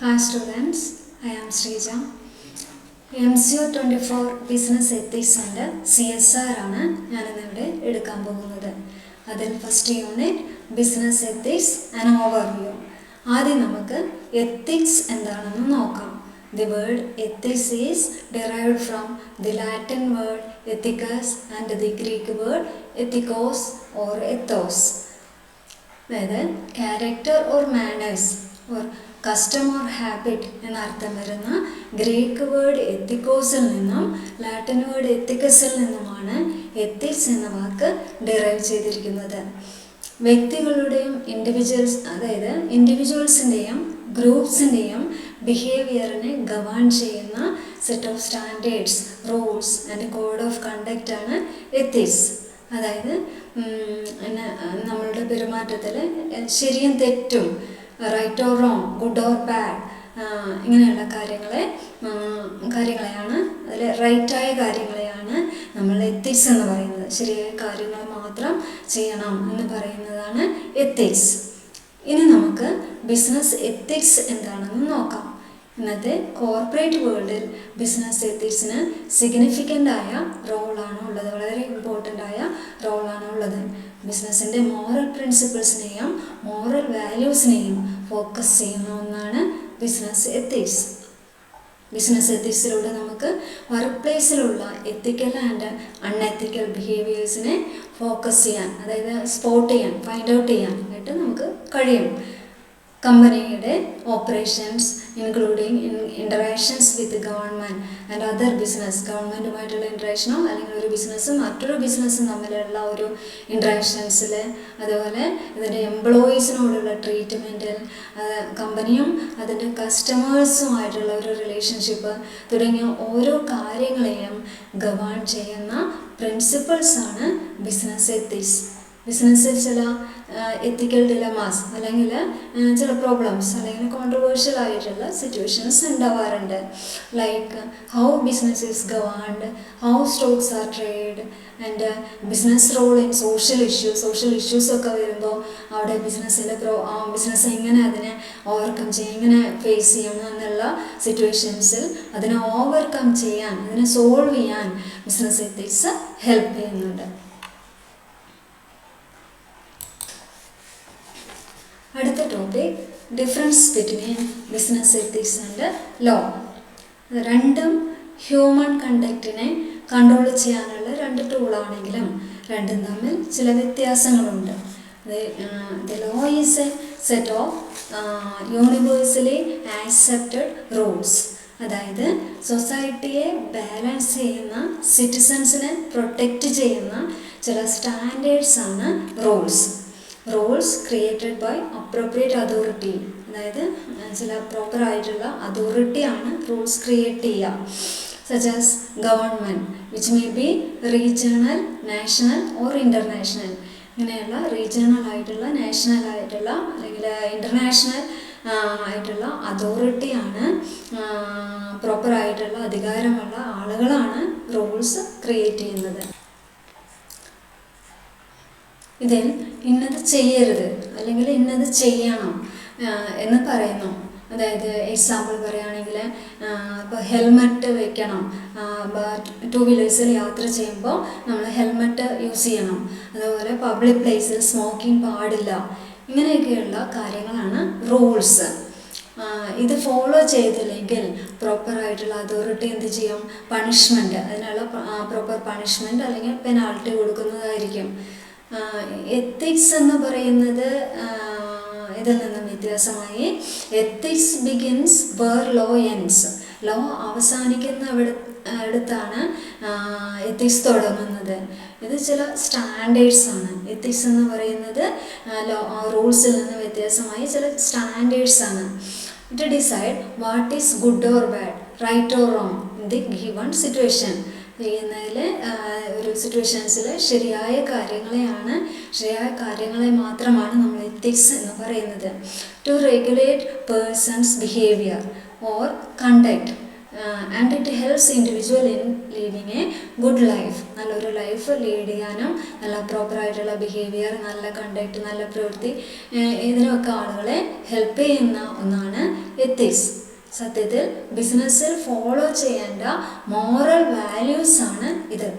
Hi students I am Sreeja M C O twenty four business എത്തിക്സിന്റെ C S R ആണ് ഞാനിന്നിവിടെ എടുക്കാൻ പോകുന്നത്. അതിൽ first unit business ethics and overview ആദ്യം നമുക്ക് എത്തിക്സ് എന്താണെന്ന് നോക്കാം. The word ethics is derived from the Latin word ethicus and the Greek word ethikos or ethos അതായത് character or manners or custom or habit എന്നർത്ഥം വരുന്ന Greek word എത്തിക്കോസിൽ നിന്നും Latin word എത്തിക്കസിൽ നിന്നുമാണ് ethics എന്ന വാക്ക് ഡിറൈവ് ചെയ്തിരിക്കുന്നത്. വ്യക്തികളുടെയും ഇൻഡിവിജ്വൽസ് അതായത് ഇൻഡിവിജ്വൽസിന്റെയും ഗ്രൂപ്പ്സിന്റെയും ബിഹേവിയറിനെ ഗവേൺ ചെയ്യുന്ന set of standards rules and code of conduct ആണ് എത്തിക്സ് അതായത് നമ്മളുടെ പെരുമാറ്റത്തിൽ ശരിയും തെറ്റും right or wrong good or bad ഇങ്ങനെയുള്ള കാര്യങ്ങളെ കാര്യങ്ങളെയാണ് അതിൽ റൈറ്റായ കാര്യങ്ങളെയാണ് നമ്മൾ എത്തിക്സ് എന്ന് പറയുന്നത്. ശരിയായ കാര്യങ്ങൾ മാത്രം ചെയ്യണം എന്ന് പറയുന്നതാണ് എത്തിക്സ് ഇനി നമുക്ക് ബിസിനസ് എത്തിക്സ് എന്താണെന്ന് നോക്കാം. ഇന്നത്തെ കോർപ്പറേറ്റ് വേൾഡിൽ ബിസിനസ് എത്തിക്സിന് സിഗ്നിഫിക്കന്റ് ആയ റോളാണ് ഉള്ളത്. വളരെ ഇമ്പോർട്ടന്റ് ആയ റോളാണ് ഉള്ളത്. ബിസിനസ്സിന്റെ മോറൽ പ്രിൻസിപ്പിൾസിനെയും മോറൽ വാല്യൂസിനെയും ഫോക്കസ് ചെയ്യുന്ന ഒന്നാണ് ബിസിനസ് എത്തിക്സ് ബിസിനസ് എത്തിക്സിലൂടെ നമുക്ക് വർക്ക് പ്ലേസിലുള്ള എത്തിക്കൽ ആൻഡ് അൺഎത്തിക്കൽ ബിഹേവിയേഴ്സിനെ ഫോക്കസ് ചെയ്യാൻ അതായത് സ്പോട്ട് ചെയ്യാൻ ഫൈൻഡ് ഔട്ട് ചെയ്യാനായിട്ട് നമുക്ക് കഴിയും. കമ്പനിയുടെ operations including in interactions with government and other business ഗവൺമെന്റുമായിട്ടുള്ള ഇൻട്രാക്ഷനോ അല്ലെങ്കിൽ ഒരു ബിസിനസ്സും മറ്റൊരു ബിസിനസ്സും തമ്മിലുള്ള ഒരു ഇൻട്രാക്ഷൻസിൽ അതുപോലെ ഇതിന്റെ എംപ്ലോയീസിനോടുള്ള ട്രീറ്റ്മെന്റിൽ കമ്പനിയും അതിന്റെ കസ്റ്റമേഴ്സുമായിട്ടുള്ള ഒരു റിലേഷൻഷിപ്പ് തുടങ്ങിയ ഓരോ കാര്യങ്ങളെയും ഗവേൺ ചെയ്യുന്ന പ്രിൻസിപ്പിൾസാണ് ബിസിനസ് എത്തിക്സ് ബിസിനസ്സിൽ ചില എത്തിക്കൽ ഡിലമാസ് അല്ലെങ്കിൽ ചില പ്രോബ്ലംസ് അല്ലെങ്കിൽ കോൺട്രവേഴ്ഷ്യൽ ആയിട്ടുള്ള സിറ്റുവേഷൻസ് ഉണ്ടാവാറുണ്ട്. Like how business is governed how stocks are trade and business role in social issues social issues ഒക്കെ വരുമ്പോൾ അവിടെ ബിസിനസ്സിലെ പ്രോ ബിസിനസ് എങ്ങനെ അതിനെ ഓവർകം ചെയ്യും എങ്ങനെ ഫേസ് ചെയ്യണം എന്നുള്ള സിറ്റുവേഷൻസിൽ അതിനെ ഓവർകം ചെയ്യാൻ അതിനെ സോൾവ് ചെയ്യാൻ ബിസിനസ് എത്തിക്സ് ഹെൽപ്പ് ചെയ്യുന്നുണ്ട് അടുത്ത topic difference between business ethics and law രണ്ടും ഹ്യൂമൻ കണ്ടക്റ്റിനെ കൺട്രോൾ ചെയ്യാനുള്ള രണ്ട് ടൂളാണെങ്കിലും രണ്ടും തമ്മിൽ ചില വ്യത്യാസങ്ങളുണ്ട്. The law is a set of universally accepted rules അതായത് സൊസൈറ്റിയെ ബാലൻസ് ചെയ്യുന്ന സിറ്റിസൺസിനെ പ്രൊട്ടക്റ്റ് ചെയ്യുന്ന ചില സ്റ്റാൻഡേർഡ്സ് ആണ് rules rules created by appropriate authority അതായത് ചില പ്രോപ്പർ ആയിട്ടുള്ള അതോറിറ്റിയാണ് റൂൾസ് ക്രിയേറ്റ് ചെയ്യുക. As government which may be regional national or international ഇങ്ങനെയുള്ള റീജിയണൽ ആയിട്ടുള്ള നാഷണൽ ആയിട്ടുള്ള അല്ലെങ്കിൽ ഇന്റർനാഷണൽ ആയിട്ടുള്ള അതോറിറ്റിയാണ് പ്രോപ്പറായിട്ടുള്ള അധികാരമുള്ള ആളുകളാണ് റൂൾസ് ക്രിയേറ്റ് ചെയ്യുന്നത്. ഇതിൽ ഇന്നത് ചെയ്യരുത് അല്ലെങ്കിൽ ഇന്നത് ചെയ്യണം എന്ന് പറയുന്നു. അതായത് എക്സാമ്പിൾ പറയുകയാണെങ്കിൽ ഇപ്പോൾ ഹെൽമെറ്റ് വെക്കണം. ടു വീലേഴ്സിൽ യാത്ര ചെയ്യുമ്പോൾ നമ്മൾ ഹെൽമെറ്റ് യൂസ് ചെയ്യണം. അതുപോലെ പബ്ലിക് പ്ലേസിൽ സ്മോക്കിംഗ് പാടില്ല. ഇങ്ങനെയൊക്കെയുള്ള കാര്യങ്ങളാണ് റൂൾസ് ഇത് ഫോളോ ചെയ്തില്ലെങ്കിൽ പ്രോപ്പറായിട്ടുള്ള അതോറിറ്റി എന്ത് ചെയ്യും? പണിഷ്മെന്റ് അതിനുള്ള പ്രോപ്പർ പണിഷ്മെന്റ് അല്ലെങ്കിൽ പെനാൾട്ടി കൊടുക്കുന്നതായിരിക്കും. എത്തിക്സ് എന്ന് പറയുന്നത് ഇതിൽ നിന്നും വ്യത്യാസമായി. Ethics begins where law ends law അവസാനിക്കുന്ന അടുത്താണ് എത്തിക്സ് തുടങ്ങുന്നത്. ഇത് ചില സ്റ്റാൻഡേർഡ്സ് ആണ്. എത്തിക്സ് എന്ന് പറയുന്നത് ലോ റൂൾസിൽ നിന്ന് വ്യത്യാസമായി ചില സ്റ്റാൻഡേർഡ്സ് ആണ്. It decide what is good or bad right or wrong in the given situation ചെയ്യുന്നതിൽ ഒരു സിറ്റുവേഷൻസിൽ ശരിയായ കാര്യങ്ങളെയാണ് ശരിയായ കാര്യങ്ങളെ മാത്രമാണ് നമ്മൾ എത്തിക്സ് എന്ന് പറയുന്നത്. To regulate persons behaviour or conduct and it helps individual in leading a good life നല്ലൊരു ലൈഫ് ലീഡ് ചെയ്യാനും നല്ല പ്രോപ്പറായിട്ടുള്ള ബിഹേവിയർ നല്ല കണ്ടക്ട് നല്ല പ്രവൃത്തി ഇതിനൊക്കെ ആളുകളെ ഹെൽപ്പ് ചെയ്യുന്ന ഒന്നാണ് എത്തിക്സ് സത്യത്തിൽ ബിസിനസ്സിൽ ഫോളോ ചെയ്യേണ്ട മോറൽ വാല്യൂസ് ആണ് ഇത്.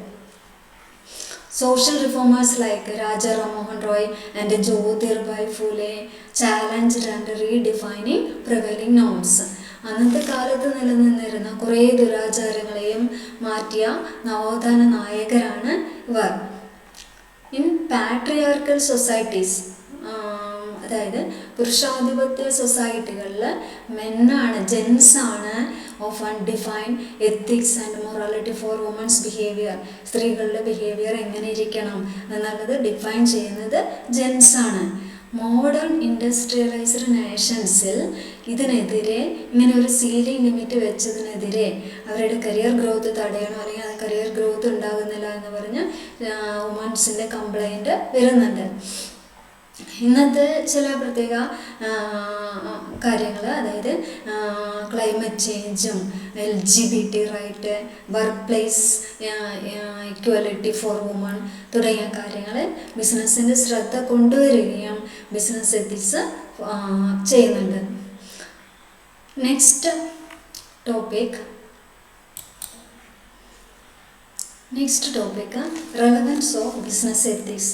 Social reformers like Raja Rammohan Roy and Jyotirbhai Phule challenge and redefining prevailing norms അന്നത്തെ കാലത്ത് നിലനിന്നിരുന്ന കുറേ ദുരാചാരങ്ങളെയും മാറ്റിയ നവോത്ഥാന നായകരാണ് ഇവർ. ഇൻ പാട്രിയാർക്കൽ സൊസൈറ്റീസ് അതായത് പുരുഷാധിപത്യ സൊസൈറ്റികളിൽ മെന്നാണ് ജെൻസാണ് of undefined ethics and morality for women's behaviour സ്ത്രീകളുടെ ബിഹേവിയർ എങ്ങനെ ഇരിക്കണം എന്നുള്ളത് ഡിഫൈൻ ചെയ്യുന്നത് ജെൻസാണ് മോഡേൺ ഇൻഡസ്ട്രിയലൈസ്ഡ് നേഷൻസിൽ ഇതിനെതിരെ ഇങ്ങനെ ഒരു സീലിംഗ് ലിമിറ്റ് വെച്ചതിനെതിരെ അവരുടെ കരിയർ ഗ്രോത്ത് തടയണം അല്ലെങ്കിൽ അത് കരിയർ ഗ്രോത്ത് ഉണ്ടാകുന്നില്ല എന്ന് പറഞ്ഞ് വുമൻസിന്റെ കംപ്ലൈന്റ് വരുന്നുണ്ട്. ഇന്നത്തെ ചില പ്രത്യേക കാര്യങ്ങൾ അതായത് climate ചേഞ്ചും L G B T right workplace equality for woman തുടങ്ങിയ കാര്യങ്ങൾ ബിസിനസ്സിന്റെ ശ്രദ്ധ കൊണ്ടുവരികയും ബിസിനസ് എത്തിക്സ് ചെയ്യുന്നുണ്ട്. Next topic next topic relevance of business ethics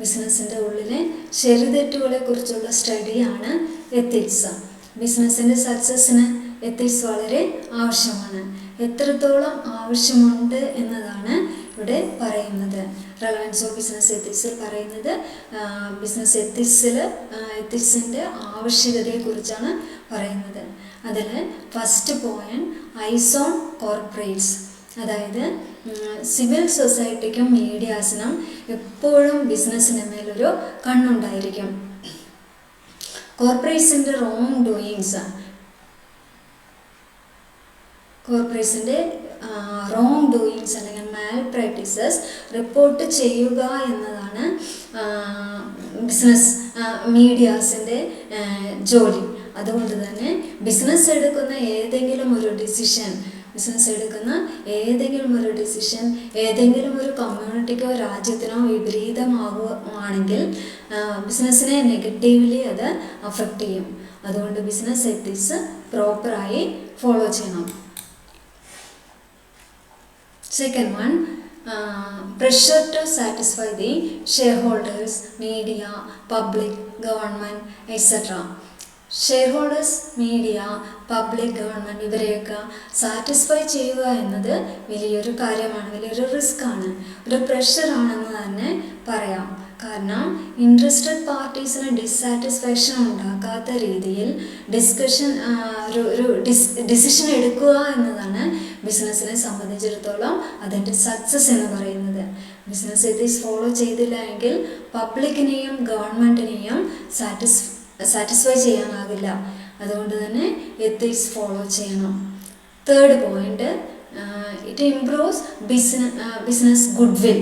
ബിസിനസ്സിന്റെ ഉള്ളിലെ ശരിതെറ്റുകളെ കുറിച്ചുള്ള സ്റ്റഡിയാണ് എത്തിക്സ്. ബിസിനസ്സിന്റെ സക്സസ്സിന് എത്തിക്സ് വളരെ ആവശ്യമാണ്. എത്രത്തോളം ആവശ്യമുണ്ട് എന്നതാണ് ഇവിടെ പറയുന്നത്. റിലയൻസ് ഓഫ് ബിസിനസ് എത്തിക്സിൽ പറയുന്നത് ബിസിനസ് എത്തിക്സിൽ എത്തിക്സിന്റെ ആവശ്യകതയെക്കുറിച്ചാണ് പറയുന്നത്. അതിൽ first point eye on corporates അതായത് സിവിൽ സൊസൈറ്റിക്കും മീഡിയാസിനും എപ്പോഴും ബിസിനസ്സിന് മേലൊരു കണ്ണുണ്ടായിരിക്കും. കോർപ്പറേറ്റ്സിന്റെ റോങ് ഡൂയിങ്സ് കോർപ്പറേറ്റ്സിന്റെ റോങ് ഡൂയിങ്സ് അല്ലെങ്കിൽ മാൽ പ്രാക്ടീസസ് റിപ്പോർട്ട് ചെയ്യുക എന്നതാണ് ബിസിനസ് മീഡിയാസിന്റെ ജോലി. അതുകൊണ്ട് തന്നെ ബിസിനസ് എടുക്കുന്ന ഏതെങ്കിലും ഒരു ഡിസിഷൻ ബിസിനസ് എടുക്കുന്ന ഏതെങ്കിലും ഒരു ഡിസിഷൻ ഏതെങ്കിലും ഒരു കമ്മ്യൂണിറ്റിക്കോ രാജ്യത്തിനോ വിപരീതമാകുകയാണെങ്കിൽ ബിസിനസ്സിനെ നെഗറ്റീവ്ലി അത് അഫക്റ്റ് ചെയ്യും. അതുകൊണ്ട് ബിസിനസ് എത്തിക്സ് പ്രോപ്പറായി ഫോളോ ചെയ്യണം. Second one pressure to satisfy the shareholders media public government shareholders media public government ഇവരെയൊക്കെ സാറ്റിസ്ഫൈ ചെയ്യുക എന്നത് വലിയൊരു കാര്യമാണ് വലിയൊരു റിസ്ക് ആണ്. ഒരു പ്രഷറാണെന്ന് തന്നെ പറയാം. കാരണം ഇൻട്രസ്റ്റഡ് പാർട്ടീസിന് ഡിസാറ്റിസ്ഫാക്ഷൻ ഉണ്ടാക്കാത്ത രീതിയിൽ ഡിസ്കഷൻ ഒരു ഒരു ഡിസ് ഡിസിഷൻ എടുക്കുക എന്നതാണ് ബിസിനസ്സിനെ സംബന്ധിച്ചിടത്തോളം അതിന്റെ സക്സസ് എന്ന് പറയുന്നത്. ബിസിനസ് ഇത് ഫോളോ ചെയ്തില്ല എങ്കിൽ പബ്ലിക്കിനെയും ഗവൺമെന്റിനെയും സാറ്റിസ് സാറ്റിസ്ഫൈ ചെയ്യാനാകില്ല. അതുകൊണ്ട് തന്നെ എത്തിക്സ് ഫോളോ ചെയ്യണം. Third point it improves business business goodwill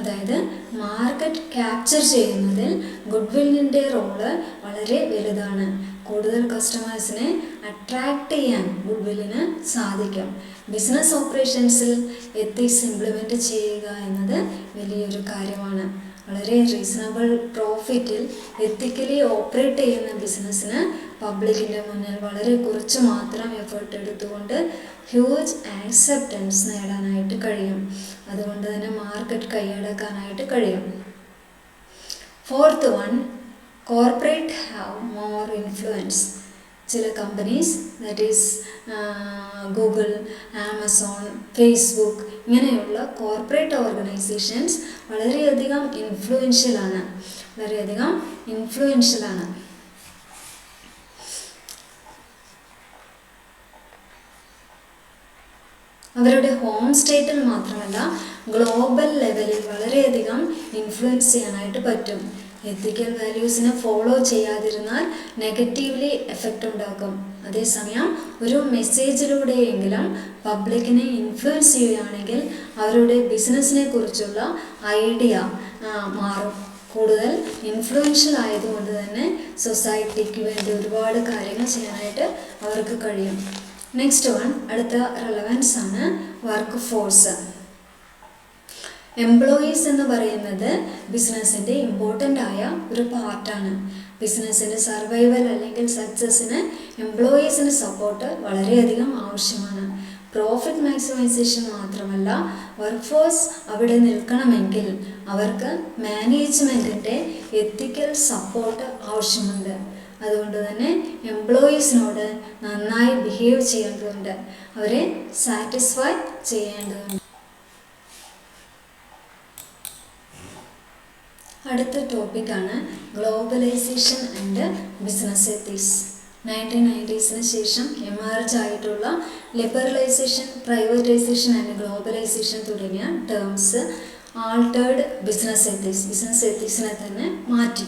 അതായത് മാർക്കറ്റ് ക്യാപ്ചർ ചെയ്യുന്നതിൽ ഗുഡ് വില്ലിന്റെ റോൾ വളരെ വലുതാണ്. കൂടുതൽ കസ്റ്റമേഴ്സിനെ അട്രാക്റ്റ് ചെയ്യാൻ ഗുഡ് വില്ലിന് സാധിക്കും ബിസിനസ് ഓപ്പറേഷൻസിൽ എത്തിക്സ് ഇംപ്ലിമെന്റ് ചെയ്യുക എന്നത് വലിയൊരു കാര്യമാണ്. വളരെ റീസണബിൾ പ്രോഫിറ്റിൽ എത്തിക്കലി ഓപ്പറേറ്റ് ചെയ്യുന്ന ബിസിനസ്സിന് പബ്ലിക്കിന്റെ മുന്നിൽ വളരെ കുറച്ച് മാത്രം എഫേർട്ട് എടുത്തുകൊണ്ട് ഹ്യൂജ് ആക്സെപ്റ്റൻസ് നേടാനായിട്ട് കഴിയും. അതുകൊണ്ട് തന്നെ മാർക്കറ്റ് കൈയടക്കാനായിട്ട് കഴിയും. Fourth one corporate have more influence ചില companies that is Google Amazon Facebook ഇങ്ങനെയുള്ള കോർപ്പറേറ്റ് ഓർഗനൈസേഷൻസ് വളരെയധികം ഇൻഫ്ലുവൻഷ്യലാണ് വളരെയധികം ഇൻഫ്ലുവൻഷ്യലാണ് അവരുടെ ഹോം സ്റ്റേറ്റിൽ മാത്രമല്ല ഗ്ലോബൽ ലെവലിൽ വളരെയധികം ഇൻഫ്ലുവൻസ് ചെയ്യാനായിട്ട് പറ്റും. എത്തിക്കൽ വാല്യൂസിനെ ഫോളോ ചെയ്യാതിരുന്നാൽ നെഗറ്റീവ്ലി എഫക്റ്റ് ഉണ്ടാക്കും അതേസമയം ഒരു മെസ്സേജിലൂടെയെങ്കിലും പബ്ലിക്കിനെ ഇൻഫ്ലുവൻസ് ചെയ്യുകയാണെങ്കിൽ അവരുടെ ബിസിനസ്സിനെ കുറിച്ചുള്ള ഐഡിയ മാറും. കൂടുതൽ ഇൻഫ്ലുവൻഷ്യൽ ആയതുകൊണ്ട് തന്നെ സൊസൈറ്റിക്ക് വേണ്ടി ഒരുപാട് കാര്യങ്ങൾ ചെയ്യാനായിട്ട് അവർക്ക് കഴിയും. നെക്സ്റ്റ് വൺ അടുത്ത റെലവൻസ് ആണ് വർക്ക് ഫോഴ്സ് എംപ്ലോയീസ് എന്ന് പറയുന്നത് ബിസിനസ്സിന്റെ ഇമ്പോർട്ടന്റ് ആയ ഒരു പാർട്ടാണ് ബിസിനസ്സിന്റെ സർവൈവൽ അല്ലെങ്കിൽ സക്സസ്സിന് എംപ്ലോയീസിന് സപ്പോർട്ട് വളരെയധികം ആവശ്യമാണ്. പ്രോഫിറ്റ് മാക്സിമൈസേഷൻ മാത്രമല്ല വർക്ക് ഫോഴ്സ് അവിടെ നിൽക്കണമെങ്കിൽ അവർക്ക് മാനേജ്മെന്റിന്റെ എത്തിക്കൽ സപ്പോർട്ട് ആവശ്യമുണ്ട്. അതുകൊണ്ട് തന്നെ എംപ്ലോയീസിനോട് നന്നായി ബിഹേവ് ചെയ്യേണ്ടതുണ്ട്. അവരെ സാറ്റിസ്ഫൈ ചെയ്യേണ്ടതുണ്ട്. അടുത്ത ടോപ്പിക്കാണ് globalisation and business ethics nineteen നയന്റീസിന് ശേഷം എമർജ് ആയിട്ടുള്ള ലിബറലൈസേഷൻ പ്രൈവറ്റൈസേഷൻ ആൻഡ് ഗ്ലോബലൈസേഷൻ തുടങ്ങിയ terms altered business ethics business എത്തിക്സിനെ തന്നെ മാറ്റി.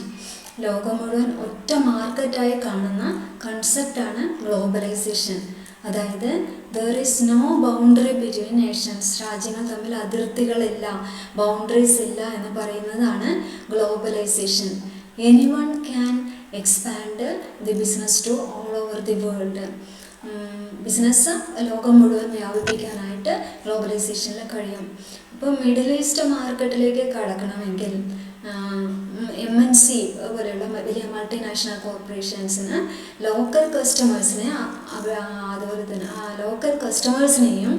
ലോകം മുഴുവൻ ഒറ്റ മാർക്കറ്റായി കാണുന്ന കൺസെപ്റ്റാണ് ഗ്ലോബലൈസേഷൻ അതായത് there is no boundary between nations രാജ്യങ്ങൾ തമ്മിൽ അതിർത്തികളില്ല ബൗണ്ടറീസ് ഇല്ല എന്ന് പറയുന്നതാണ് globalisation any one can expand the business to all over the world business ലോകം മുഴുവൻ വ്യാപിപ്പിക്കാനായിട്ട് ഗ്ലോബലൈസേഷനിൽ കഴിയും. ഇപ്പോൾ മിഡിൽ ഈസ്റ്റ് മാർക്കറ്റിലേക്ക് കടക്കണമെങ്കിൽ എം എൻ സി പോലെയുള്ള വലിയ മൾട്ടിനാഷണൽ കോർപ്പറേഷൻസിന് ലോക്കൽ കസ്റ്റമേഴ്സിനെ അതുപോലെ തന്നെ ലോക്കൽ കസ്റ്റമേഴ്സിനെയും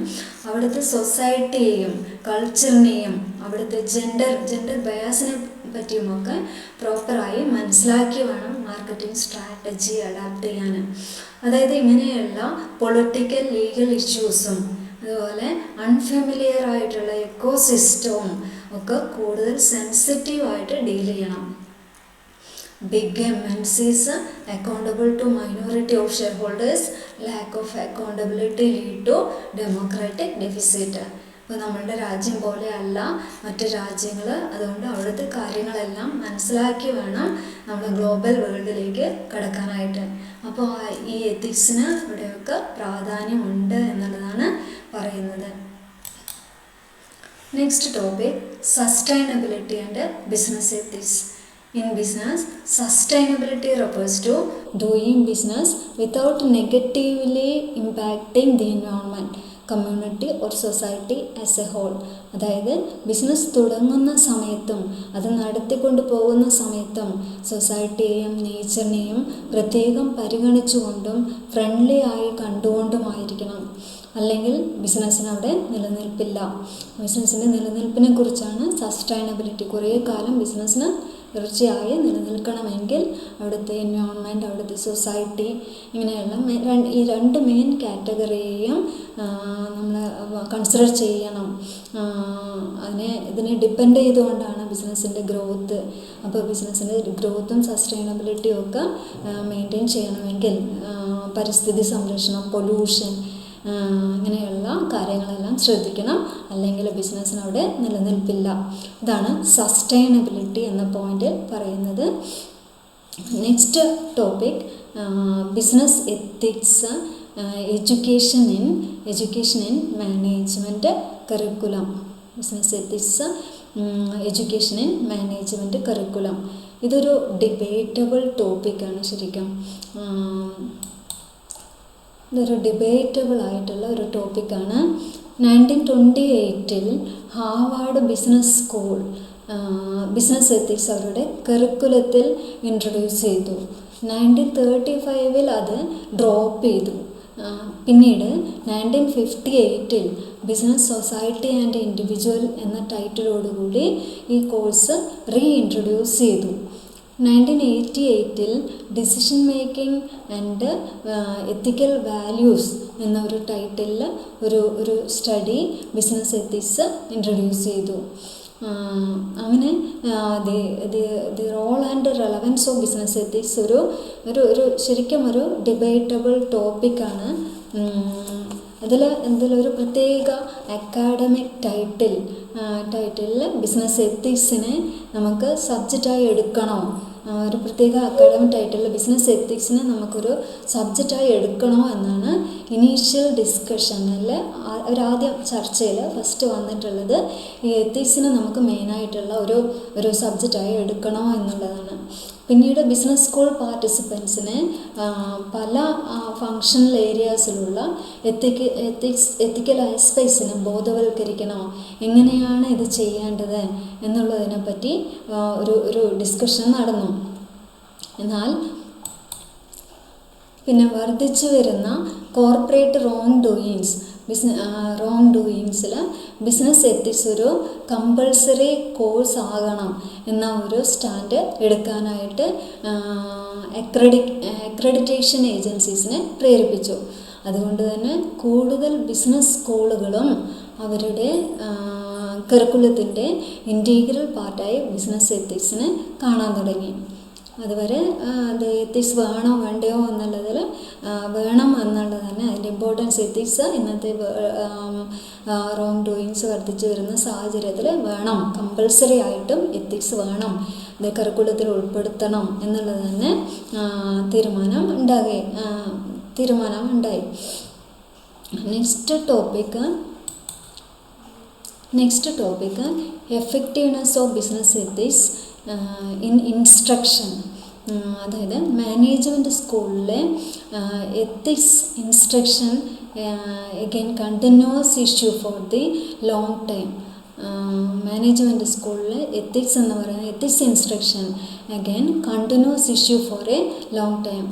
അവിടുത്തെ സൊസൈറ്റിയെയും കൾച്ചറിനെയും അവിടുത്തെ ജെൻഡർ ജെൻഡർ ബയാസിനെ പറ്റിയുമൊക്കെ പ്രോപ്പറായി മനസ്സിലാക്കി വേണം മാർക്കറ്റിംഗ് സ്ട്രാറ്റജി അഡാപ്റ്റ് ചെയ്യാൻ. അതായത് ഇങ്ങനെയുള്ള പൊളിറ്റിക്കൽ ലീഗൽ ഇഷ്യൂസും അതുപോലെ അൺഫെമിലിയർ ആയിട്ടുള്ള എക്കോ സിസ്റ്റവും ഒക്കെ കൂടുതൽ സെൻസിറ്റീവായിട്ട് ഡീൽ ചെയ്യണം. Big M N Cs accountable to minority of shareholders lack of accountability lead to democratic deficit ഇപ്പോൾ നമ്മളുടെ രാജ്യം പോലെയല്ല മറ്റ് രാജ്യങ്ങൾ അതുകൊണ്ട് അവിടുത്തെ കാര്യങ്ങളെല്ലാം മനസ്സിലാക്കി വേണം നമ്മൾ ഗ്ലോബൽ വേൾഡിലേക്ക് കടക്കാനായിട്ട്. അപ്പോൾ ഈ എത്തിക്സിന് ഇവിടെയൊക്കെ പ്രാധാന്യമുണ്ട് എന്നുള്ളതാണ് പറയുന്നത്. Next topic sustainability and business ethics In business, sustainability refers to doing business without negatively impacting the environment, community or society as a whole അതായത് ബിസിനസ് തുടങ്ങുന്ന സമയത്തും അത് നടത്തിക്കൊണ്ട് പോകുന്ന സമയത്തും സൊസൈറ്റിയെയും നേച്ചറിനെയും പ്രത്യേകം പരിഗണിച്ചുകൊണ്ടും ഫ്രണ്ട്ലി ആയി കണ്ടുകൊണ്ടുമായിരിക്കണം. അല്ലെങ്കിൽ ബിസിനസ്സിന് അവിടെ നിലനിൽപ്പില്ല. ബിസിനസ്സിന്റെ നിലനിൽപ്പിനെ കുറിച്ചാണ് സസ്റ്റൈനബിലിറ്റി കുറേ കാലം ബിസിനസ്സിന് തീർച്ചയായും നിലനിൽക്കണമെങ്കിൽ അവിടുത്തെ എൻവയോൺമെന്റ് അവിടുത്തെ സൊസൈറ്റി ഇങ്ങനെയുള്ള ഈ രണ്ട് മെയിൻ കാറ്റഗറിയെയും നമ്മൾ കൺസിഡർ ചെയ്യണം. അതിനെ ഇതിനെ ഡിപ്പെൻഡ് ചെയ്തുകൊണ്ടാണ് ബിസിനസ്സിന്റെ ഗ്രോത്ത് അപ്പോൾ ബിസിനസ്സിന്റെ ഗ്രോത്തും സസ്റ്റൈനബിലിറ്റിയും ഒക്കെ മെയിന്റെയിൻ ചെയ്യണമെങ്കിൽ പരിസ്ഥിതി സംരക്ഷണം പൊല്യൂഷൻ ഇങ്ങനെയുള്ള കാര്യങ്ങളെല്ലാം ശ്രദ്ധിക്കണം. അല്ലെങ്കിൽ ബിസിനസ്സിന് അവിടെ നിലനിൽപ്പില്ല. ഇതാണ് സസ്റ്റൈനബിലിറ്റി എന്ന പോയിന്റ് പറയുന്നത്. Next topic business ethics education in education in management curriculum business ethics education in management curriculum ഇതൊരു ഡിബേറ്റബിൾ ടോപ്പിക്കാണ് ശരിക്കും. ഇതൊരു ഡിബേറ്റബിൾ ആയിട്ടുള്ള ഒരു ടോപ്പിക്കാണ് nineteen twenty എയ്റ്റിൽ Harvard business school business ethics അവരുടെ കറിക്കുലത്തിൽ ഇൻട്രൊഡ്യൂസ് ചെയ്തു. നയന്റീൻ തേർട്ടി ഫൈവിൽ അത് ഡ്രോപ്പ് ചെയ്തു. പിന്നീട് നയന്റീൻ ഫിഫ്റ്റി എയ്റ്റിൽ ബിസിനസ് സൊസൈറ്റി ആൻഡ് ഇൻഡിവിജ്വൽ എന്ന ടൈറ്റിലോടുകൂടി ഈ കോഴ്സ് റീഇൻട്രൊഡ്യൂസ് ചെയ്തു. Nineteen eighty എയ്റ്റിൽ decision making and ethical values എന്ന ഒരു ടൈറ്റിലിൽ ഒരു ഒരു സ്റ്റഡി ബിസിനസ് എത്തിക്സ് ഇൻട്രൊഡ്യൂസ് ചെയ്തു. അങ്ങനെ the role and relevance of business ethics ഒരു ഒരു ഒരു ശരിക്കും ഒരു ഡിബേറ്റബിൾ ടോപ്പിക്കാണ് അതിൽ എന്തിലൊരു പ്രത്യേക അക്കാഡമിക് ടൈറ്റിൽ ടൈറ്റിലിൽ ബിസിനസ് എത്തിക്സിനെ നമുക്ക് സബ്ജക്റ്റായി എടുക്കണോ. ഒരു പ്രത്യേക അക്കാഡമിക് ആയിട്ടുള്ള ബിസിനസ് എത്തിക്സിനെ നമുക്കൊരു സബ്ജക്റ്റായി എടുക്കണോ എന്നാണ് ഇനീഷ്യൽ ഡിസ്കഷനിൽ ഒരാദ്യം ചർച്ചയിൽ ഫസ്റ്റ് വന്നിട്ടുള്ളത് എത്തിക്സിനെ നമുക്ക് മെയിനായിട്ടുള്ള ഒരു ഒരു സബ്ജക്റ്റായി എടുക്കണോ എന്നുള്ളതാണ്. പിന്നീട് ബിസിനസ് സ്കൂൾ പാർട്ടിസിപ്പൻസിനെ പല ഫങ്ഷണൽ ഏരിയാസിലുള്ള എത്തിക്ക് എത്തിക്സ് എത്തിക്കൽ ആസ്പെക്ട്സിനെ ബോധവൽക്കരിക്കണോ? എങ്ങനെയാണ് ഇത് ചെയ്യേണ്ടത് എന്നുള്ളതിനെ പറ്റി ഒരു ഒരു ഡിസ്കഷൻ നടന്നു. എന്നാൽ പിന്നെ വർദ്ധിച്ചു വരുന്ന കോർപ്പറേറ്റ് റോങ് ഡൂയിങ്സ് ബിസിന റോങ് ഡൂയിങ്സിൽ ബിസിനസ് എത്തിക്സ് ഒരു കമ്പൾസറി കോഴ്സ് ആകണം എന്ന ഒരു സ്റ്റാൻഡ് എടുക്കാനായിട്ട് അക്രഡി അക്രഡിറ്റേഷൻ ഏജൻസീസിനെ പ്രേരിപ്പിച്ചു. അതുകൊണ്ട് തന്നെ കൂടുതൽ ബിസിനസ് സ്കൂളുകളും അവരുടെ കറിക്കുലത്തിന്റെ ഇന്റീഗ്രൽ പാർട്ടായി ബിസിനസ് എത്തിക്സിനെ കാണാൻ തുടങ്ങി. അതുവരെ എത്തിക്സ് വേണോ വേണ്ടയോ എന്നുള്ളതിൽ വേണം എന്നുള്ളത് തന്നെ അതിന്റെ ഇമ്പോർട്ടൻസ് എത്തിക്സ് ഇന്നത്തെ റോങ് ഡൂയിങ്സ് വർദ്ധിച്ചു വരുന്ന സാഹചര്യത്തിൽ വേണം കമ്പൾസറി ആയിട്ടും എത്തിക്സ് വേണം ഇത് കറിക്കുലത്തിൽ ഉൾപ്പെടുത്തണം എന്നുള്ളത് തന്നെ തീരുമാനം ഉണ്ടാകെ തീരുമാനം ഉണ്ടായി. Next topic next topic effectiveness of business ethics in instruction അതായത് മാനേജ്മെന്റ് സ്കൂളിലെ ethics instruction again continues issue for the long time management സ്കൂളിലെ എത്തിക്സ് എന്ന് പറയുന്ന ethics instruction again continues issue for a long time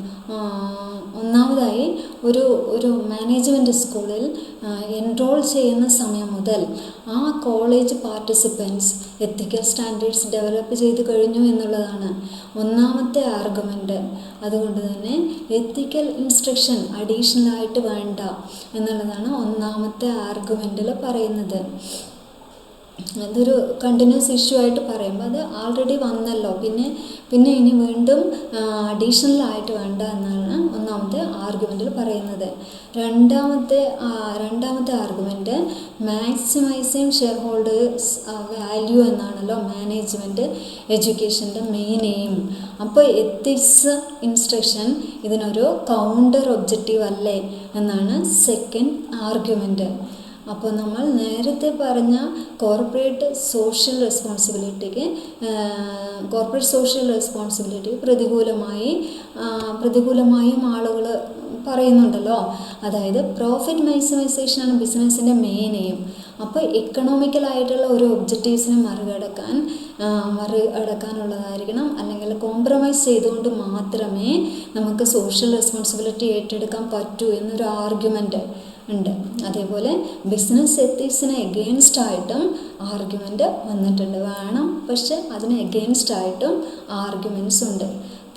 ഒന്നാമതായി ഒരു ഒരു management സ്കൂളിൽ enrol ചെയ്യുന്ന സമയം മുതൽ ആ college participants ethical standards develop ചെയ്ത് കഴിഞ്ഞു എന്നുള്ളതാണ് ഒന്നാമത്തെ ആർഗ്യുമെന്റ് അതുകൊണ്ട് തന്നെ എത്തിക്കൽ ഇൻസ്ട്രക്ഷൻ അഡീഷണലായിട്ട് വേണ്ട എന്നുള്ളതാണ് ഒന്നാമത്തെ ആർഗ്യുമെന്റിൽ പറയുന്നത്. അതൊരു കണ്ടിന്യൂസ് ഇഷ്യൂ ആയിട്ട് പറയുമ്പോൾ അത് ആൾറെഡി വന്നല്ലോ. പിന്നെ പിന്നെ ഇനി വീണ്ടും അഡീഷണൽ ആയിട്ട് വേണ്ട എന്നാണ് ഒന്നാമത്തെ ആർഗ്യുമെന്റിൽ പറയുന്നത്. രണ്ടാമത്തെ രണ്ടാമത്തെ argument maximising shareholders value എന്നാണല്ലോ മാനേജ്മെന്റ് എഡ്യൂക്കേഷന്റെ മെയിൻ എയിം അപ്പോൾ എത്തിക്സ് ഇൻസ്ട്രക്ഷൻ ഇതിനൊരു കൗണ്ടർ ഒബ്ജക്റ്റീവ് അല്ലേ? എന്നാണ് സെക്കൻഡ് ആർഗ്യുമെന്റ് അപ്പോൾ നമ്മൾ നേരത്തെ പറഞ്ഞ കോർപ്പറേറ്റ് സോഷ്യൽ റെസ്പോൺസിബിലിറ്റിക്ക് കോർപ്പറേറ്റ് സോഷ്യൽ റെസ്പോൺസിബിലിറ്റി പ്രതികൂലമായി പ്രതികൂലമായും ആളുകൾ പറയുന്നുണ്ടല്ലോ. അതായത് പ്രോഫിറ്റ് മാക്സിമൈസേഷനാണ് ബിസിനസ്സിന്റെ മെയിൻ എയിം അപ്പോൾ എക്കണോമിക്കലായിട്ടുള്ള ഒരു ഒബ്ജക്റ്റീവ്സിനെ മറികടക്കാൻ മറികടക്കാനുള്ളതായിരിക്കണം. അല്ലെങ്കിൽ കോംപ്രമൈസ് ചെയ്തുകൊണ്ട് മാത്രമേ നമുക്ക് സോഷ്യൽ റെസ്പോൺസിബിലിറ്റി ഏറ്റെടുക്കാൻ പറ്റൂ എന്നൊരു ആർഗ്യുമെന്റ് ഉണ്ട്. അതേപോലെ ബിസിനസ് എത്തിക്സിന് എഗെയിൻസ്റ്റ് ആയിട്ടും ആർഗ്യുമെന്റ് വന്നിട്ടുണ്ട്. വേണം പക്ഷെ അതിന് എഗെയിൻസ്റ്റ് ആയിട്ടും ആർഗ്യുമെന്റ്സ് ഉണ്ട്.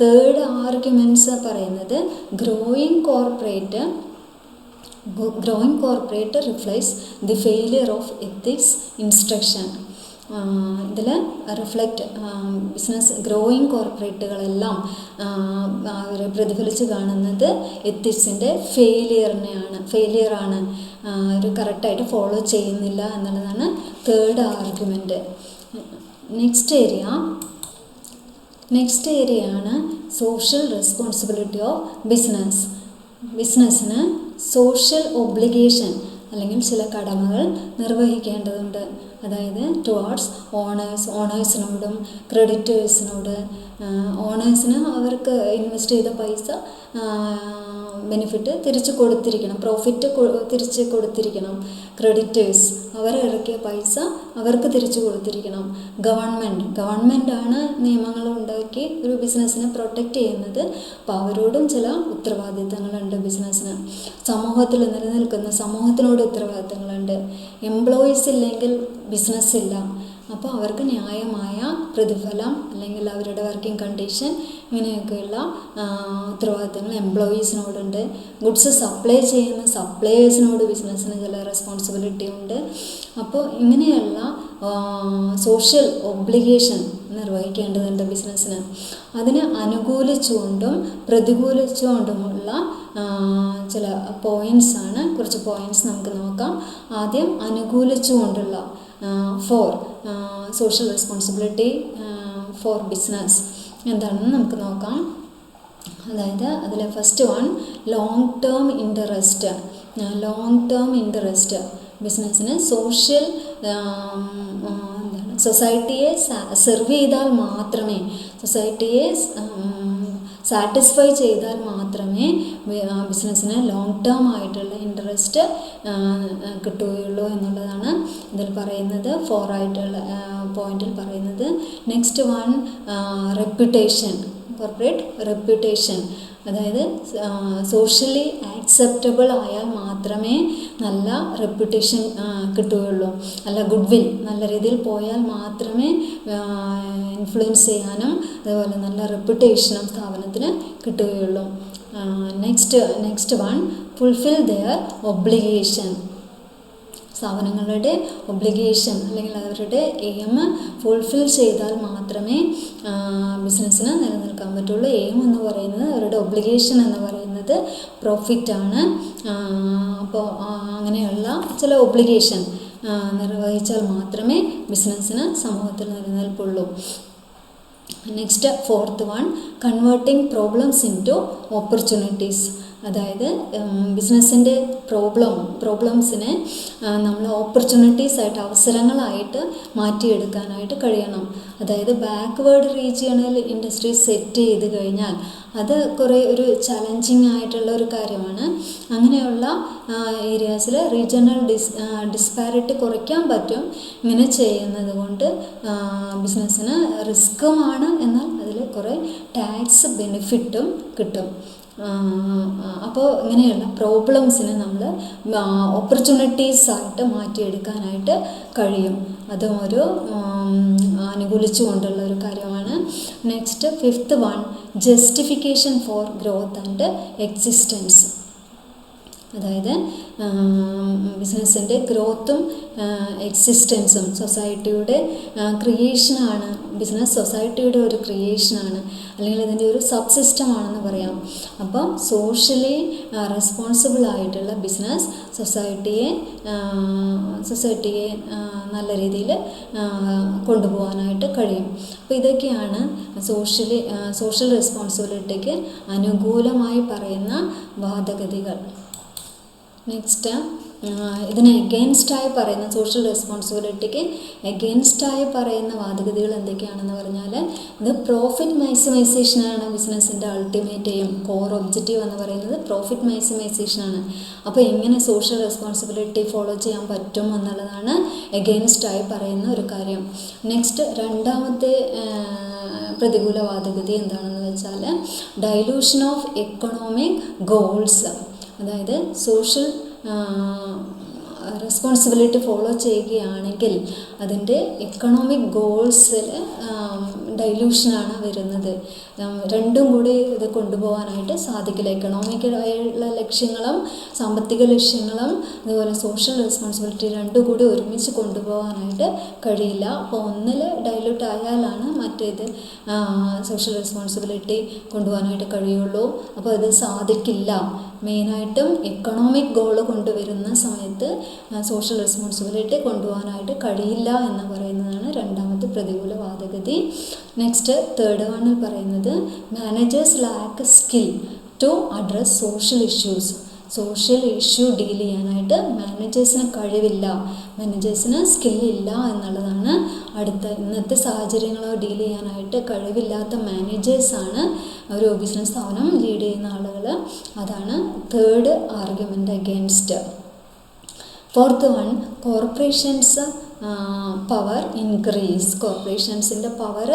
തേർഡ് ആർഗ്യുമെന്റ്സ് പറയുന്നത് growing corporate growing corporate reflies the failure of ethics instruction ഇതിൽ റിഫ്ലക്റ്റ് ബിസിനസ് ഗ്രോയിങ് കോർപ്പറേറ്റുകളെല്ലാം അവർ പ്രതിഫലിച്ച് കാണുന്നത് എത്തിക്സിന്റെ ഫെയിലിയറിനെയാണ് ഫെയിലിയറാണ് ഒരു കറക്റ്റായിട്ട് ഫോളോ ചെയ്യുന്നില്ല എന്നുള്ളതാണ് third argument next area next ഏരിയയാണ് സോഷ്യൽ റെസ്പോൺസിബിലിറ്റി ഓഫ് ബിസിനസ് ബിസിനസ്സിന് സോഷ്യൽ ഒബ്ലിഗേഷൻ അല്ലെങ്കിൽ ചില കടമകൾ നിർവഹിക്കേണ്ടതുണ്ട്. അതായത് ടുവാർഡ്സ് ഓണേഴ്സ് ഓണേഴ്സിനോടും ക്രെഡിറ്റേഴ്സിനോട് ഓണേഴ്സിന് അവർക്ക് ഇൻവെസ്റ്റ് ചെയ്ത പൈസ ബെനിഫിറ്റ് തിരിച്ച് കൊടുത്തിരിക്കണം പ്രോഫിറ്റ് തിരിച്ച് കൊടുത്തിരിക്കണം. ക്രെഡിറ്റേഴ്സ് അവർ അവരിറക്കിയ പൈസ അവർക്ക് തിരിച്ചു കൊടുത്തിരിക്കണം. ഗവൺമെന്റ് ഗവൺമെന്റാണ് നിയമങ്ങൾ ഉണ്ടാക്കി ഒരു ബിസിനസ്സിനെ പ്രൊട്ടക്റ്റ് ചെയ്യുന്നത്. അപ്പോൾ അവരോടും ചില ഉത്തരവാദിത്തങ്ങളുണ്ട് ബിസിനസ്സിന് സമൂഹത്തിൽ നിലനിൽക്കുന്ന സമൂഹത്തിനോട് ഉത്തരവാദിത്തങ്ങളുണ്ട്. എംപ്ലോയീസ് ഇല്ലെങ്കിൽ ബിസിനസ് ഇല്ല അപ്പോൾ അവർക്ക് ന്യായമായ പ്രതിഫലം അല്ലെങ്കിൽ അവരുടെ വർക്കിംഗ് കണ്ടീഷൻ ഇങ്ങനെയൊക്കെയുള്ള ഉത്തരവാദിത്തങ്ങൾ എംപ്ലോയീസിനോടുണ്ട് ഗുഡ്സ് സപ്ലൈ ചെയ്യുന്ന സപ്ലയേഴ്സിനോട് ബിസിനസ്സിന് ചില റെസ്പോൺസിബിലിറ്റി ഉണ്ട്. അപ്പോൾ ഇങ്ങനെയുള്ള സോഷ്യൽ ഒബ്ലിഗേഷൻ നിർവഹിക്കേണ്ടതുണ്ട് ബിസിനസ്സിന് അതിനെ അനുകൂലിച്ചുകൊണ്ടും പ്രതികൂലിച്ചുകൊണ്ടുമുള്ള ചില പോയിന്റ്സ് ആണ്. കുറച്ച് പോയിന്റ്സ് നമുക്ക് നോക്കാം. ആദ്യം അനുകൂലിച്ചുകൊണ്ടുള്ള for social responsibility for business എന്താണെന്ന് നമുക്ക് നോക്കാം. അതായത് അതിൽ first one long term interest long term interest ബിസിനസ്സിന് സോഷ്യൽ എന്താണ്? സൊസൈറ്റിയെ സെർവ് ചെയ്താൽ മാത്രമേ സൊസൈറ്റിയെ സാറ്റിസ്ഫൈ ചെയ്താൽ മാത്രമേ ബിസിനസ്സിന് ലോങ് ടേം ആയിട്ടുള്ള ഇൻട്രസ്റ്റ് കിട്ടുകയുള്ളൂ എന്നുള്ളതാണ് ഇതിൽ പറയുന്നത്. ഫോർ ആയിട്ടുള്ള പോയിന്റിൽ പറയുന്നത്. Next one reputation corporate reputation അതായത് സോഷ്യലി ആക്സെപ്റ്റബിൾ ആയാൽ മാത്രമേ നല്ല റെപ്യൂട്ടേഷൻ കിട്ടുകയുള്ളൂ. നല്ല ഗുഡ് വിൽ നല്ല രീതിയിൽ പോയാൽ മാത്രമേ ഇൻഫ്ലുവൻസ് ചെയ്യാനും അതുപോലെ നല്ല റെപ്യൂട്ടേഷനും സ്ഥാപനത്തിന് കിട്ടുകയുള്ളൂ. Next next one fulfil their obligation സ്ഥാപനങ്ങളുടെ ഒബ്ലിഗേഷൻ അല്ലെങ്കിൽ അവരുടെ എയിം ഫുൾഫിൽ ചെയ്താൽ മാത്രമേ ബിസിനസ്സിന് നിലനിൽക്കാൻ പറ്റുള്ളൂ. എയിം എന്ന് പറയുന്നത് അവരുടെ ഒബ്ലിഗേഷൻ എന്ന് പറയുന്നത് പ്രോഫിറ്റാണ് അപ്പോൾ അങ്ങനെയുള്ള ചില ഒബ്ലിഗേഷൻ നിർവഹിച്ചാൽ മാത്രമേ ബിസിനസ്സിന് സമൂഹത്തിൽ നിലനിൽപ്പുള്ളൂ. Next fourth one converting problems in to opportunities അതായത് ബിസിനസ്സിന്റെ പ്രോബ്ലം പ്രോബ്ലംസിനെ നമ്മൾ ഓപ്പർച്യൂണിറ്റീസ് ആയിട്ട് അവസരങ്ങളായിട്ട് മാറ്റിയെടുക്കാനായിട്ട് കഴിയണം. അതായത് ബാക്ക്വേർഡ് റീജിയണൽ ഇൻഡസ്ട്രി സെറ്റ് ചെയ്ത് കഴിഞ്ഞാൽ അത് കുറേ ഒരു ചലഞ്ചിങ് ആയിട്ടുള്ള ഒരു കാര്യമാണ്. അങ്ങനെയുള്ള ഏരിയാസിൽ റീജിയണൽ ഡിസ് ഡിസ്പാരിറ്റി കുറയ്ക്കാൻ പറ്റും. ഇങ്ങനെ ചെയ്യുന്നത് കൊണ്ട് ബിസിനസ്സിന് റിസ്ക്കുമാണ് എന്നാൽ അതിൽ കുറേ ടാക്സ് ബെനിഫിറ്റും കിട്ടും. അപ്പോൾ ഇങ്ങനെയുള്ള പ്രോബ്ലംസിനെ നമ്മൾ ഓപ്പർച്യൂണിറ്റീസ് ആയിട്ട് മാറ്റിയെടുക്കാനായിട്ട് കഴിയും. അതും ഒരു അനുകൂലിച്ചു കൊണ്ടുള്ള ഒരു കാര്യമാണ്. Next fifth one justification for growth and existence അതായത് ബിസിനസ്സിന്റെ ഗ്രോത്തും എക്സിസ്റ്റൻസും സൊസൈറ്റിയുടെ ക്രിയേഷനാണ് ബിസിനസ് സൊസൈറ്റിയുടെ ഒരു ക്രിയേഷനാണ് അല്ലെങ്കിൽ ഇതിന്റെ ഒരു സബ് സിസ്റ്റമാണെന്ന് പറയാം. അപ്പം സോഷ്യലി റെസ്പോൺസിബിൾ ആയിട്ടുള്ള ബിസിനസ് സൊസൈറ്റിയെ സൊസൈറ്റിയെ നല്ല രീതിയിൽ കൊണ്ടുപോകാനായിട്ട് കഴിയും. അപ്പോൾ ഇതൊക്കെയാണ് സോഷ്യലി സോഷ്യൽ റെസ്പോൺസിബിലിറ്റിക്ക് അനുകൂലമായി പറയുന്ന വാദഗതികൾ. നെക്സ്റ്റ് ഇതിന് എഗെയിൻസ്റ്റായി പറയുന്ന സോഷ്യൽ റെസ്പോൺസിബിലിറ്റിക്ക് എഗെയിൻസ്റ്റായി പറയുന്ന വാദഗതികൾ എന്തൊക്കെയാണെന്ന് പറഞ്ഞാൽ ഇത് പ്രോഫിറ്റ് മാക്സിമൈസേഷനാണ് ബിസിനസ്സിന്റെ അൾട്ടിമേറ്റ് എയിം കോർ ഒബ്ജക്റ്റീവ് എന്ന് പറയുന്നത് പ്രോഫിറ്റ് മാക്സിമൈസേഷനാണ് അപ്പോൾ എങ്ങനെ സോഷ്യൽ റെസ്പോൺസിബിലിറ്റി ഫോളോ ചെയ്യാൻ പറ്റും എന്നുള്ളതാണ് എഗെയിൻസ്റ്റായി പറയുന്ന ഒരു കാര്യം. നെക്സ്റ്റ് രണ്ടാമത്തെ പ്രതികൂല വാദഗതി എന്താണെന്ന് വെച്ചാൽ ഡൈലൂഷൻ ഓഫ് എക്കണോമിക് ഗോൾസ് അതായത് സോഷ്യൽ റെസ്പോൺസിബിലിറ്റി ഫോളോ ചെയ്യുകയാണെങ്കിൽ അതിന്റെ എക്കണോമിക് ഗോൾസിൽ ഡൈല്യൂഷനാണ് വരുന്നത്. രണ്ടും കൂടി ഇത് കൊണ്ടുപോകാനായിട്ട് സാധിക്കില്ല. എക്കണോമിക്കായുള്ള ലക്ഷ്യങ്ങളും സാമ്പത്തിക ലക്ഷ്യങ്ങളും അതുപോലെ സോഷ്യൽ റെസ്പോൺസിബിലിറ്റി രണ്ടും കൂടി ഒരുമിച്ച് കൊണ്ടുപോകാനായിട്ട് കഴിയില്ല. അപ്പോൾ ഒന്നിൽ ഡൈല്യൂട്ട് ആയാലാണ് മറ്റേത് സോഷ്യൽ റെസ്പോൺസിബിലിറ്റി കൊണ്ടുപോകാനായിട്ട് കഴിയുള്ളൂ. അപ്പോൾ ഇത് സാധിക്കില്ല. മെയിനായിട്ടും എക്കണോമിക് ഗോൾ കൊണ്ടുവരുന്ന സമയത്ത് സോഷ്യൽ റെസ്പോൺസിബിലിറ്റി കൊണ്ടുപോകാനായിട്ട് കഴിയില്ല എന്ന് പറയുന്നതാണ് രണ്ടാമത്തെ പ്രതികൂല വാദഗതി നെക്സ്റ്റ് തേർഡ് വണ്ണിൽ പറയുന്നത് managers lack skill to address social issues social issue deal ചെയ്യാനായിട്ട് മാനേജേഴ്സിന് കഴിവില്ല. മാനേജേഴ്സിന് സ്കില്ലില്ല എന്നുള്ളതാണ് അടുത്ത ഇന്നത്തെ സാഹചര്യങ്ങളോ ഡീൽ ചെയ്യാനായിട്ട് കഴിവില്ലാത്ത മാനേജേഴ്സാണ് ഒരു ബിസിനസ് സ്ഥാപനം ലീഡ് ചെയ്യുന്ന ആളുകൾ അതാണ് third argument against fourth one corporations power increase കോർപ്പറേഷൻസിന്റെ power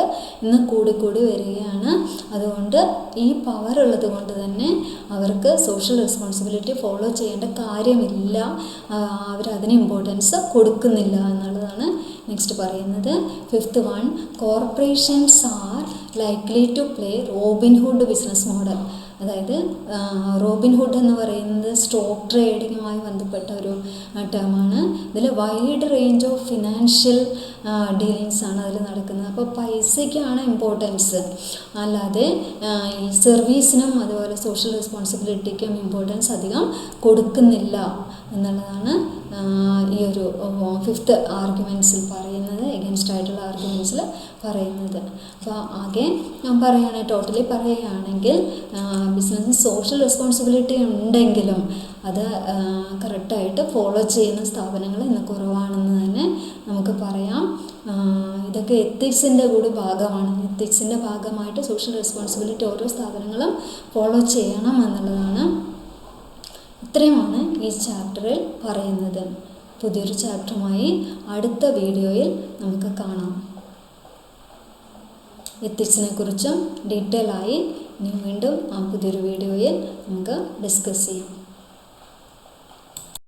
ഇന്ന് കൂടിക്കൂടി വരികയാണ്. അതുകൊണ്ട് ഈ പവർ ഉള്ളത് കൊണ്ട് തന്നെ അവർക്ക് സോഷ്യൽ റെസ്പോൺസിബിലിറ്റി ഫോളോ ചെയ്യേണ്ട കാര്യമില്ല. അവരതിന് ഇമ്പോർട്ടൻസ് കൊടുക്കുന്നില്ല എന്നുള്ളതാണ് നെക്സ്റ്റ് പറയുന്നത് fifth one corporations are likely to play Robin Hood business model അതായത് റോബിൻഹുഡ് എന്ന് പറയുന്നത് സ്റ്റോക്ക് ട്രേഡിങ്ങുമായി ബന്ധപ്പെട്ട ഒരു ടേമാണ് ഇതിൽ wide range of financial dealings ആണ് അതിൽ നടക്കുന്നത്. അപ്പോൾ പൈസയ്ക്കാണ് ഇമ്പോർട്ടൻസ് അല്ലാതെ ഈ സർവീസിനും അതുപോലെ സോഷ്യൽ റെസ്പോൺസിബിലിറ്റിക്കും ഇമ്പോർട്ടൻസ് അധികം കൊടുക്കുന്നില്ല എന്നുള്ളതാണ് ഈ ഒരു ഫിഫ്ത്ത് ആർഗ്യുമെന്റ്സിൽ പറയുന്നത്. എഗൻസ്റ്റ് ആയിട്ടുള്ള ആർഗ്യുമെന്റ്സിൽ പറയുന്നത്. അപ്പോൾ ആകെ ഞാൻ പറയുകയാണെങ്കിൽ ടോട്ടലി പറയുകയാണെങ്കിൽ ബിസിനസ് സോഷ്യൽ റെസ്പോൺസിബിലിറ്റി ഉണ്ടെങ്കിലും അത് കറക്റ്റായിട്ട് ഫോളോ ചെയ്യുന്ന സ്ഥാപനങ്ങൾ ഇന്ന് കുറവാണെന്ന് തന്നെ നമുക്ക് പറയാം. ഇതൊക്കെ എത്തിക്സിന്റെ കൂടി ഭാഗമാണ്. എത്തിക്സിന്റെ ഭാഗമായിട്ട് സോഷ്യൽ റെസ്പോൺസിബിലിറ്റി ഓരോ സ്ഥാപനങ്ങളും ഫോളോ ചെയ്യണം എന്നുള്ളതാണ് ഇത്രയുമാണ് ഈ ചാപ്റ്ററിൽ പറയുന്നത്. പുതിയൊരു ചാപ്റ്ററുമായി അടുത്ത വീഡിയോയിൽ നമുക്ക് കാണാം. എത്തിക്സിനെ കുറിച്ചും ഡീറ്റെയിൽ ആയി ഇനി വീണ്ടും ആ പുതിയൊരു വീഡിയോയിൽ നമുക്ക് ഡിസ്കസ് ചെയ്യാം.